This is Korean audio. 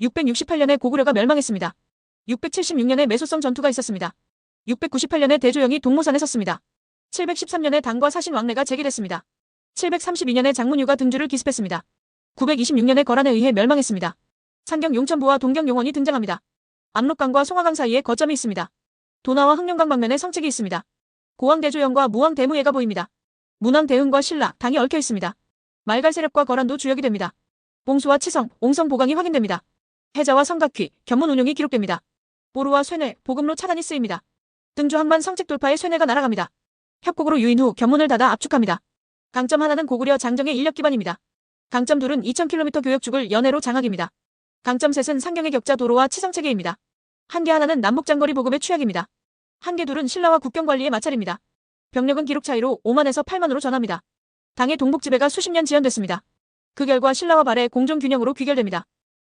668년에 고구려가 멸망했습니다. 676년에 매소성 전투가 있었습니다. 698년에 대조영이 동모산에 섰습니다. 713년에 당과 사신 왕래가 재개됐습니다. 732년에 장문유가 등주를 기습했습니다. 926년에 거란에 의해 멸망했습니다. 상경 용천부와 동경 용원이 등장합니다. 압록강과 송화강 사이에 거점이 있습니다. 도나와 흑룡강 방면에 성책이 있습니다. 고왕 대조영과 무왕 대무예가 보입니다. 문왕 대흥과 신라, 당이 얽혀 있습니다. 말갈 세력과 거란도 주역이 됩니다. 봉수와 치성, 옹성 보강이 확인됩니다. 해자와 성각휘, 견문 운용이 기록됩니다. 보루와 쇠뇌, 보금로 차단이 쓰입니다. 등주 한반 성책 돌파에 쇠뇌가 날아갑니다. 협곡으로 유인 후 견문을 닫아 압축합니다. 강점 하나는 고구려 장정의 인력 기반입니다. 강점 둘은 2000km 교역축을 연해로 장악입니다. 강점 셋은 상경의 격자 도로와 치성체계입니다. 한계 하나는 남북장거리 보급의 취약입니다. 한계 둘은 신라와 국경 관리의 마찰입니다. 병력은 기록 차이로 5만에서 8만으로 전합니다. 당의 동북지배가 수십 년 지연됐습니다. 그 결과 신라와 발해 공정 균형으로 귀결됩니다.